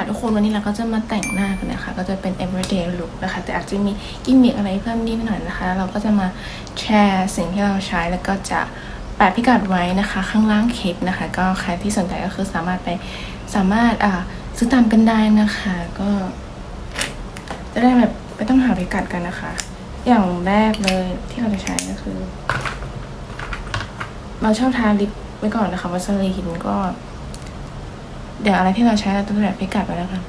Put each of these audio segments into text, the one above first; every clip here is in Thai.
ค่ะทุกคนวันนี้เราก็จะมาแต่งหน้ากันนะคะ ก็จะเป็น everyday look นะคะ แต่อาจจะมีกิมมิคอะไรเพิ่มนิดหน่อยนะคะ เราก็จะมาแชร์สิ่งที่เราใช้แล้วก็จะแปะพิกัดไว้นะคะ ข้างล่างคลิปนะคะ ก็ใครที่สนใจก็คือสามารถไปสามารถอ่าซื้อตามกันได้นะคะ ก็ จะได้แบบไม่ต้องหาพิกัดกันนะคะ อย่างแรกเลยที่เราจะใช้ก็คือ เราชอบทาลิปไว้ก่อนนะคะวัสลีนก็ เดี๋ยวอะไรที่เราใช้เราต้องแบบพิกัดไว้แล้วกัน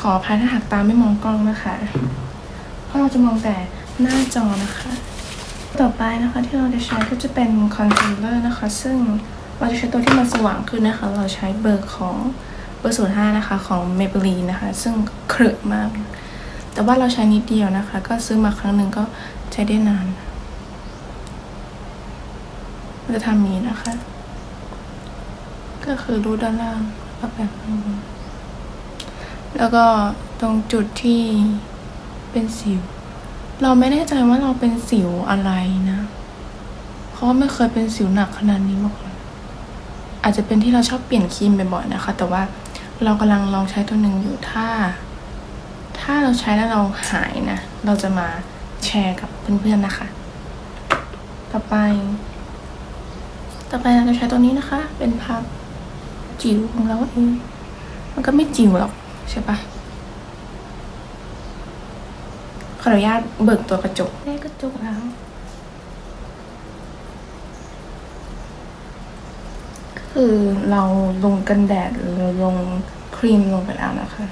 ขออภัยถ้าหากตามไม่มองกล้องนะคะ เพราะเราจะมองแต่หน้าจอนะคะ ต่อไปนะคะที่เราจะใช้ก็จะเป็นคอนซีลเลอร์นะคะ ซึ่งเราจะใช้ตัวที่มันสว่างขึ้นนะคะ เราใช้เบอร์ของเบอร์ศูนย์ห้านะคะของ Maybelline นะคะ ซึ่งเครอะมาก แต่ว่าเราใช้นิดเดียวนะคะ ก็ซื้อมาครั้งหนึ่งก็ใช้ได้นาน จะทำนี้นะคะ ก็คือรูดด้านล่างแล้วก็แบบข้างบนแล้วก็ตรงจุดที่เป็นสิว เราไม่แน่ใจว่าเราเป็นสิวอะไรนะ เพราะว่าไม่เคยเป็นสิวหนักขนาดนี้มาก่อน อาจจะเป็นที่เราชอบเปลี่ยนครีมบ่อยๆนะคะ แต่ว่าเรากำลังลองใช้ตัวหนึ่งอยู่ถ้า ถ้าเราใช้แล้วเราหายนะ เราจะมาแชร์กับเพื่อนๆนะคะ ต่อไป ต่อไปเราจะใช้ตัวนี้นะคะ เป็นพับจิ๋วของเราเอง มันก็ไม่จิ๋วหรอกใช่ปะขออนุญาตเบิกตัวกระจกได้กระจกแล้วคือเราลงกันแดดหรือลงครีมลงไปแล้วนะคะ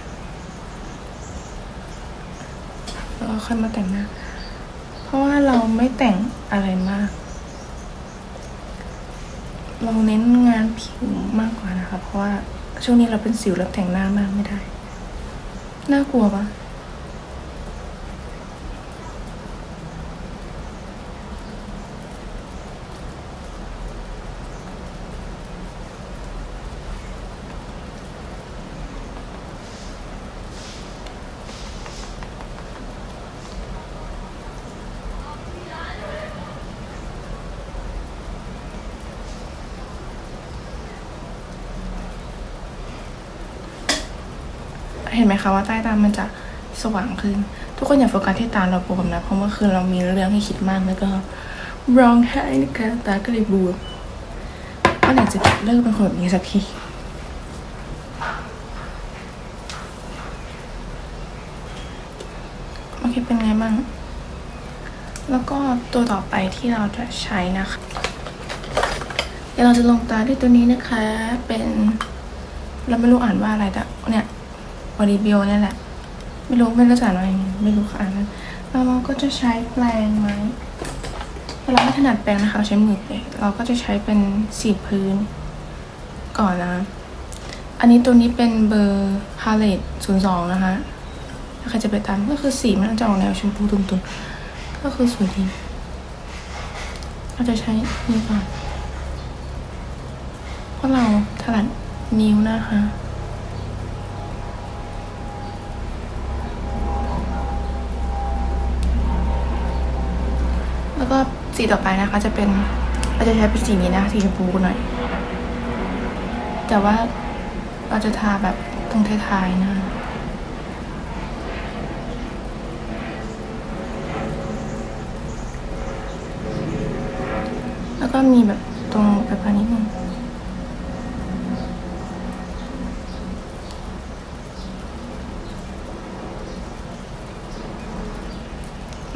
แล้วก็ค่อยมาแต่งหน้า เพราะว่าเราไม่แต่งอะไรมาก เราเน้นงานผิวมากกว่านะคะ เพราะว่าช่วงนี้เราเป็นสิวแล้วแต่งหน้ามากไม่ได้ น่ากลัวปะ เห็นไหมคะว่าใต้ตามันจะสว่างขึ้น ทุกคนอย่าโฟกัสที่ตาเราบวมนะ เพราะเมื่อคืนเรามีเรื่องให้คิดมากแล้วก็ร้องไห้นะคะตาก็เลยบวมเมื่อไหร่จะเลิกเป็นคนแบบนี้สักทีโอเคเป็นไงบ้าง แล้วก็ตัวต่อไปที่เราจะใช้นะคะ เดี๋ยวเราจะลงตาด้วยตัวนี้นะคะ เป็นเราไม่รู้อ่านว่าอะไรแต่เนี่ย บอดี้บิวเนี่ยแหละ ไม่รู้ไม่รู้จะอ่านว่ายังไงไม่รู้ค่ะอ่านนั้นแล้วเราก็จะใช้แปรงไหมเราไม่ถนัดแปรงนะคะเราใช้มือเลยเราก็จะใช้เป็นสีพื้นก่อนนะ อันนี้ตัวนี้เป็นเบอร์พาเลตศูนย์สองนะคะ ถ้าใครจะไปตามก็คือสีมันจะออกแนวชมพูตุ่นๆก็คือสวยดี เราจะใช้นี่ก่อนเพราะเราถนัดนิ้วนะคะ สีต่อไปนะคะ จะเป็นเราจะใช้เป็นสีนี้นะสีชมพูหน่อย แต่ว่าเราจะทาแบบตรงท้ายๆนะแล้วก็มีแบบตรงแบบนี้นึง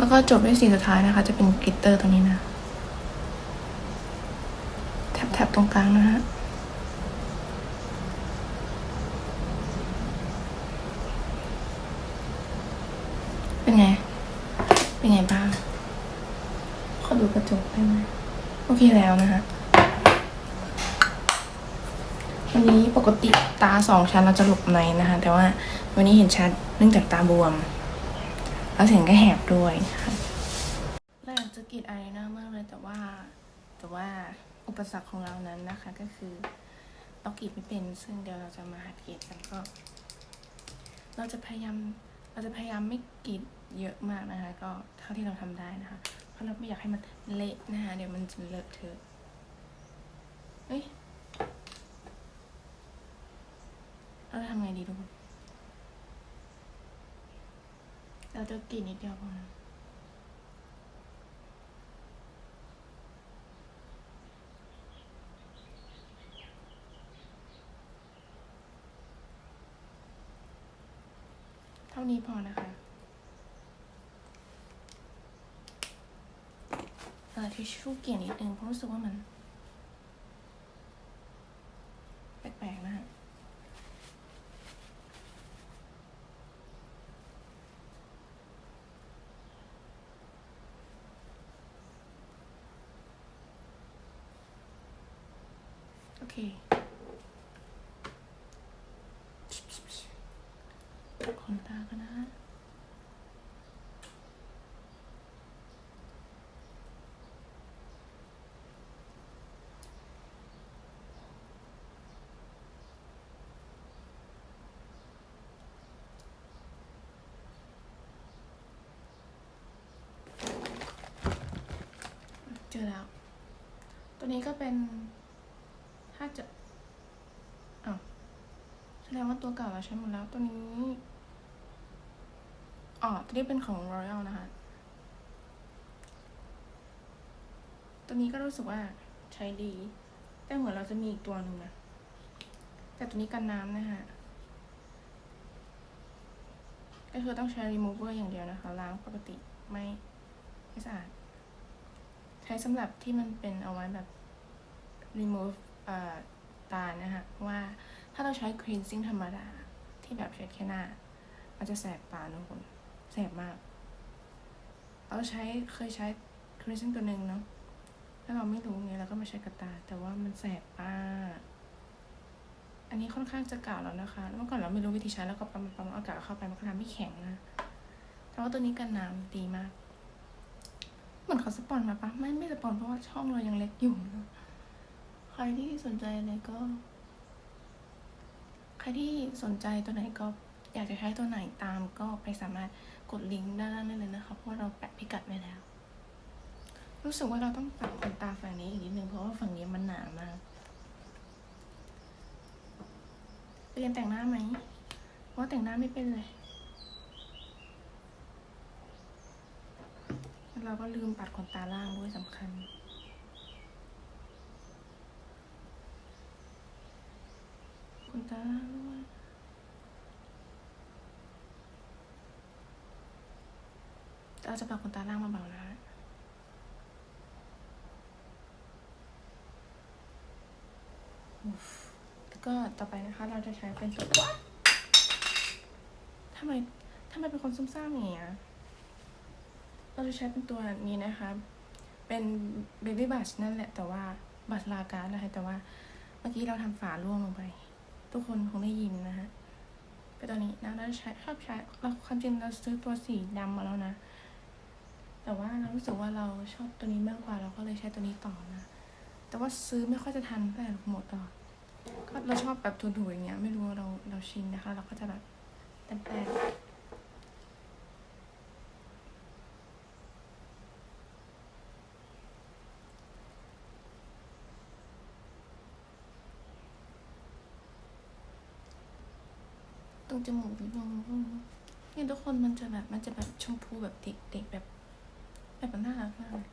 แล้วก็จบด้วยสีสุดท้ายนะคะ จะเป็นกลิตเตอร์ตรงนี้นะแถบๆตรงกลางนะฮะเป็นไง เป็นไงบ้าง ขอดูกระจกได้ไหมโอเคแล้วนะคะ วันนี้ปกติตาสองชั้นเราจะหลบในนะคะ แต่ว่าวันนี้เห็นชัดเนื่องจากตาบวม แล้วเสียงก็แหบด้วยนะคะเราอยากจะกรีดไอนอร์มากเลยแต่ว่าแต่ว่าอุปสรรคของเรานั้นนะคะก็คือเรากรีดไม่เป็น ซึ่งเดี๋ยวเราจะมาหัดกรีดกันก็ เราจะพยายามเราจะพยายามไม่กรีดเยอะมากนะคะ ก็เท่าที่เราทำได้นะคะ เพราะเราไม่อยากให้มันเละนะคะเดี๋ยวมันจะเลอะเทอะเอ้ยเราจะทำไงดีทุกคน เราจะกี้นิดเดียวพอนะเท่านี้พอนะคะเออทิชชู่เกลี่ยนิดนึงเพราะรู้สึกว่ามัน แปลกๆนะฮะ โอ เค ขนตากันนะฮะเจอแล้ว ตัวนี้ก็เป็น ถ้าจะอ้าวแสดงว่าตัวเก่าเราใช้หมดแล้วตัวนี้อ๋อตัวนี้เป็นของ Royal นะคะ ตัวนี้ก็รู้สึกว่าใช้ดี แต่เหมือนเราจะมีอีกตัวหนึ่งนะแต่ตัวนี้กันน้ำนะคะก็คือต้องใช้ remover อย่างเดียวนะคะ ล้างปกติไม่ไม่สะอาด ใช้สำหรับที่มันเป็นเอาไว้แบบ remove ตานะคะเพราะว่าถ้าเราใช้ cleansing ธรรมดา ที่แบบเช็ดแค่หน้า มันจะแสบตาทุกคนแสบมาก เราใช้เคยใช้ cleansing ตัวหนึ่งเนาะแล้วเราไม่รู้ไงเราก็มาใช้กับตา แต่ว่ามันแสบมากอันนี้ค่อนข้างจะเก่าแล้วนะคะเมื่อก่อนเราไม่รู้วิธีใช้แล้วก็ปั๊มปั๊มเอาอากาศเข้าไปมันก็ทำให้แข็งนะแต่ว่าตัวนี้กันน้ำดีมาก เหมือนเขาสปอนมาปะไม่ไม่สปอนเพราะว่าช่องเรายังเล็กอยู่นะ ใครที่สนใจอะไรก็ ใครที่สนใจตัวไหนก็อยากจะใช้ตัวไหนตามก็ไปสามารถกดลิงก์ด้านล่างได้เลยนะคะ เพราะเราแปะพิกัดไว้แล้ว รู้สึกว่าเราต้องปรับขนตาฝั่งนี้อีกนิดนึงเพราะว่าฝั่งนี้มันหนามากเรียนแต่งหน้าไหมว่าแต่งหน้าไม่เป็นเลย เราก็ลืมปัดขนตาล่างด้วยสำคัญ ขนตาล่างด้วยเราจะปัดขนตาล่างมาเบาๆนะแล้วก็ต่อไปนะคะ เราจะใช้เป็นตัวทำไมทำไมเป็นคนซุ่มซ่ามอย่างเงี้ยเราจะใช้เป็นตัวนี้นะคะ เป็น baby brush นั่นแหละ แต่ว่าบัตรลาการ์ดนะคะ แต่ว่าเมื่อกี้เราทำฝาร่วงลงไป ทุกคนคงได้ยินนะฮะเป็นตัวนี้นะเราใช้ชอบใช้เราความจริงเราซื้อตัวสีดำมาแล้วนะ แต่ว่าเรารู้สึกว่าเราชอบตัวนี้มากกว่าเราก็เลยใช้ตัวนี้ต่อนะ แต่ว่าซื้อไม่ค่อยจะทันแต่หมดตลอก็เราชอบแบบถูๆอย่างเงี้ยไม่รู้ว่าเราเราชินนะคะ เราก็จะแบบแต้มๆ รงจมูกนิดนึงเนี่ยทุกคนมันจะแบบมันจะแบบชมพูแบบเด็กๆแบบแบบมันน่ารักมากเลย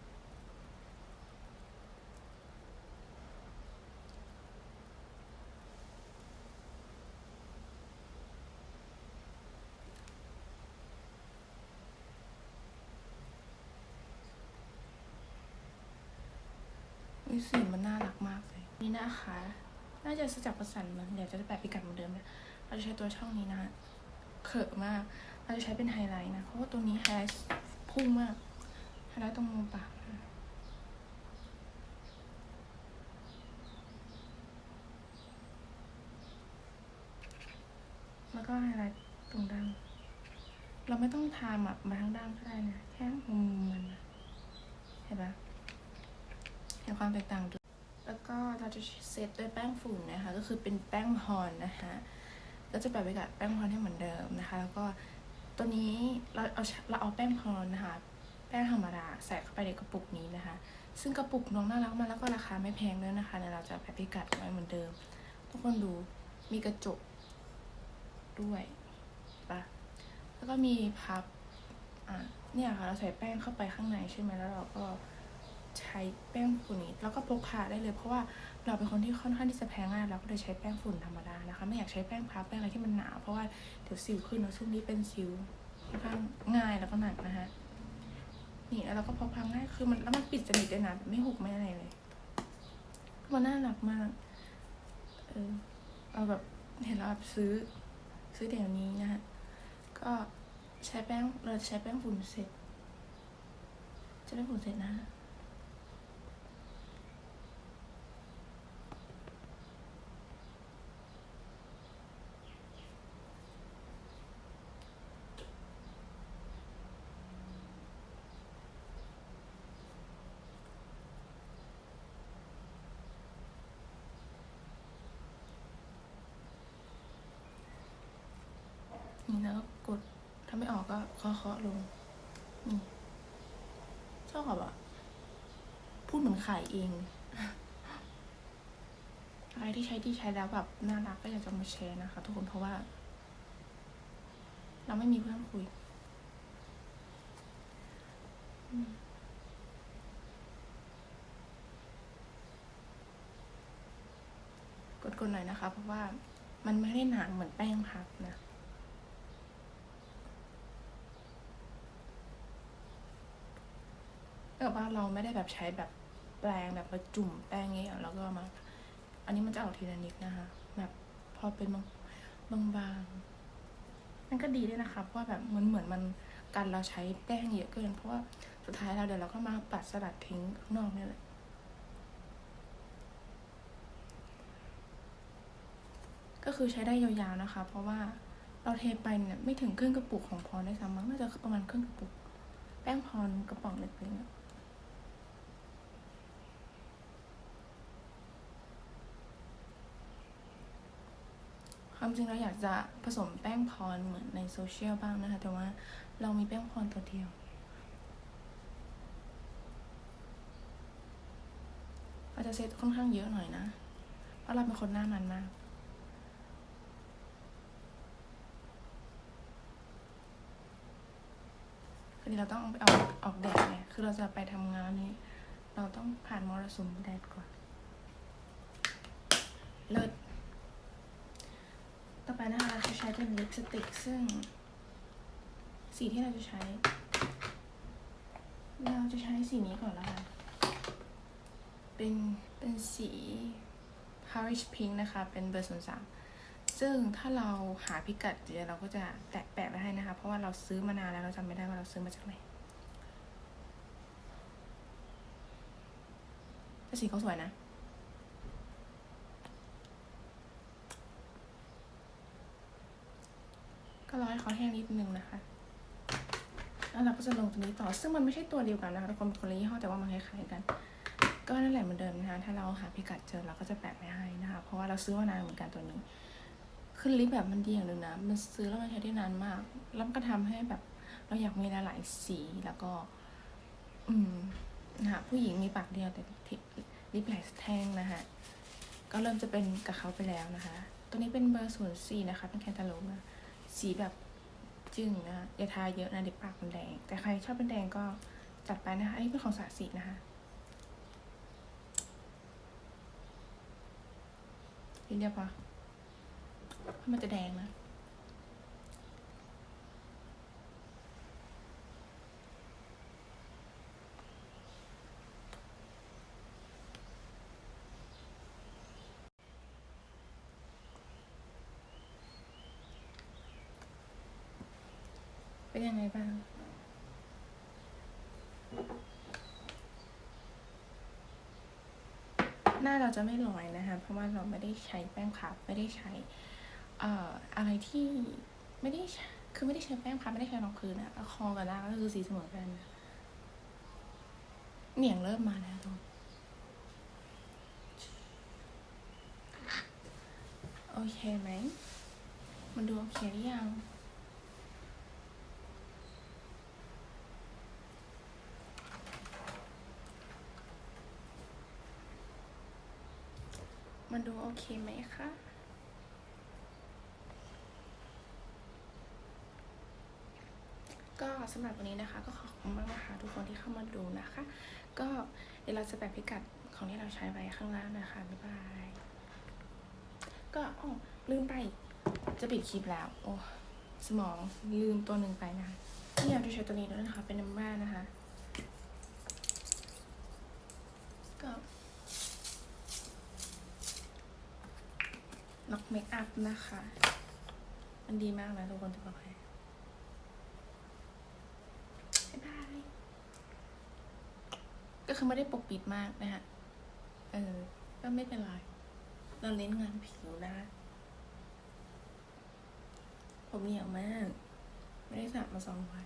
อุ๊ยสีมันน่ารักมากเลย นี่นะคะ น่าจะซื้อจากประสันมันเดี๋ยวจะแปะพิกัดเหมือนเดิมเลย เราจะใช้ตัวช่องนี้นะเขอะมาก เราจะใช้เป็นไฮไลท์นะ เพราะว่าตัวนี้ไฮไลท์พุ่งมาก ไฮไลท์ตรงมุมปากนะแล้วก็ไฮไลท์ตรงดั้งเราไม่ต้องทาแบบมาทั้งด้านก็ได้นะ แค่มุมมันนะเห็นปะเห็นความแตกต่างดูแล้วก็เราจะเซตด้วยแป้งฝุ่นนะคะ ก็คือเป็นแป้งฮอนนะคะ ก็จะแบบไปกับแป้งฮอนให้เหมือนเดิมนะคะ แล้วก็ตัวนี้เราเอาเราเอาแป้งฮอนนะคะ แป้งธรรมดาใส่เข้าไปในกระปุกนี้นะคะ ซึ่งกระปุกน้องน่ารักมากแล้วก็ราคาไม่แพงด้วยนะคะเดี๋ยวเราจะแบบพิกัดไว้เหมือนเดิม ทุกคนดูมีกระจกด้วยปะแล้วก็มีพับอะเนี่ยค่ะเราใส่แป้งเข้าไปข้างในใช่ไหมแล้วเราก็ ใช้แป้งฝุ่นนี้แล้วก็พกพาได้เลย เพราะว่าเราเป็นคนที่ค่อนข้างที่จะแพ้ง่ายเราก็เลยใช้แป้งฝุ่นธรรมดานะคะ ไม่อยากใช้แป้งพับแป้งอะไรที่มันหนาเพราะว่าเดี๋ยวสิวขึ้นเนอะซึ่งนี้เป็นสิวค่อนข้างง่ายแล้วก็หนักนะฮะนี่แล้วเราก็พกพาง่ายคือมันแล้วมันปิดสนิทด้วยนะไม่หุบไม่อะไรเลยมันน่ารักมากเออเอาแบบเห็นแล้วแบบซื้อซื้อเดี๋ยวนี้นะฮะก็ใช้แป้งเราจะใช้แป้งฝุ่นเสร็จ จะได้ฝุ่นเสร็จนะ นี่แล้วก็กด ถ้า ไม่ออกก็เคาะเคาะๆลงนี่ชอบอะพูดเหมือนขายเองอะไรที่ใช้ที่ใช้แล้วแบบน่ารักก็อยากจะมาแชร์นะคะ ทุกคนเพราะว่า เราไม่มีเพื่อนคุยกดๆหน่อยนะคะ เพราะว่ามันไม่ได้หนาเหมือนแป้งพับนะ ถ้าเกิดว่าเราไม่ได้แบบใช้แบบแปรงแบบมาจุ่มแป้งเงี้ยแล้วก็มา อันนี้มันจะออกทีละนิดนะคะ แบบพอเป็นบางบางบางมันก็ดีด้วยนะคะเพราะว่าแบบเหมือนเหมือนมันกันเราใช้แป้งเยอะเกิน เพราะว่าสุดท้ายเราเดี๋ยวเราก็มาปัดสลัดทิ้งข้างนอกนี่แหละก็คือใช้ได้ยาวๆนะคะ เพราะว่าเราเทไปเนี่ยไม่ถึงครึ่งกระปุกของพรได้ซ้ำมั้งน่าจะประมาณครึ่งกระปุก แป้งพรกระป๋องเล็กๆ ความจริงเราอยากจะผสมแป้งพรเหมือนในโซเชียลบ้างนะคะ แต่ว่าเรามีแป้งพรตัวเดียว อาจจะเซตค่อนข้างเยอะหน่อยนะ เพราะเราเป็นคนหน้ามันมากคือเราต้องไปออกออกแดดไงคือเราจะไปทำงานนี้ เราต้องผ่านมรสุมแดดก่อน เลิศ ต่อไปนะคะเราจะใช้เป็นลิปสติกซึ่ง สีที่เราจะใช้ เราจะใช้สีนี้ก่อนแล้วกันเป็นเป็นสี Parish Pink นะคะ เป็นเบอร์ศูนย์สามซึ่งถ้าเราหาพิกัดเดี๋ยวเราก็จะแตะแปะไว้ให้นะคะ เพราะว่าเราซื้อมานานแล้วเราจำไม่ได้ว่าเราซื้อมาจากไหนแต่สีเขาสวยนะ รอให้เขาแห้งนิดนึงนะคะ แล้วเราก็จะลงตัวนี้ต่อ ซึ่งมันไม่ใช่ตัวเดียวกันนะคะทุกคนเป็นคนละยี่ห้อแต่ว่ามันคล้ายๆกัน ก็นั่นแหละเหมือนเดิมนะคะ ถ้าเราหาพิกัดเจอเราก็จะแปะไว้ให้นะคะ เพราะว่าเราซื้อมานานเหมือนกันตัวนี้คือลิปแบบมันดีอย่างหนึ่งนะ มันซื้อแล้วมันใช้ได้นานมาก แล้วมันก็ทำให้แบบเราอยากมีหลายๆสีแล้วก็ อืมนะคะผู้หญิงมีปากเดียวแต่ลิปหลายแท่งนะคะก็เริ่มจะเป็นกับเขาไปแล้วนะคะ ตัวนี้เป็นเบอร์ศูนย์สี่นะคะ เป็นแคนตาลูปนะ สีแบบจึ้งนะอย่าทาเยอะนะเด็กปากมันแดง แต่ใครชอบเป็นแดงก็จัดไปนะคะ อันนี้เป็นของสาสีนะคะเรียบปะเพราะมันจะแดงนะ เป็นยังไงบ้าง หน้าเราจะไม่ลอยนะคะ เพราะว่าเราไม่ได้ใช้แป้งพับไม่ได้ใช้อออะไรที่ไม่ได้คือไม่ได้ใช้แป้งพับไม่ได้ใช้รองพื้นอะคอกับหน้าก็คือสีเสมอกันนะเหนียงเริ่มมาแล้วตรงโอเคไหม มันดูโอเคหรือยังันดูโอเคไหมคะ ก็สำหรับวันนี้นะคะ ก็ขอบคุณมากนะคะทุกคนที่เข้ามาดูนะคะ ก็เดี๋ยวเราจะแบบพิกัดของที่เราใช้ไว้ข้างล่างนะคะ บ๊ายบาย ก็อ๋อลืมไปจะปิดคลิปแล้ว โอ้สมองลืมตัวหนึ่งไปนะนี่เราจะใช้ตัวนี้ด้วยนะคะ เป็นน้ำบ้านะคะ เมคอัพนะคะ มันดีมากนะทุกคนจะบอกให้บ๊ายบาย ก็คือไม่ได้ปกปิดมากนะฮะ เออ ก็ไม่เป็นไร เราเน้นงานผิวนะคะผมเหนียวมาก ไม่ได้สระมาสองวัน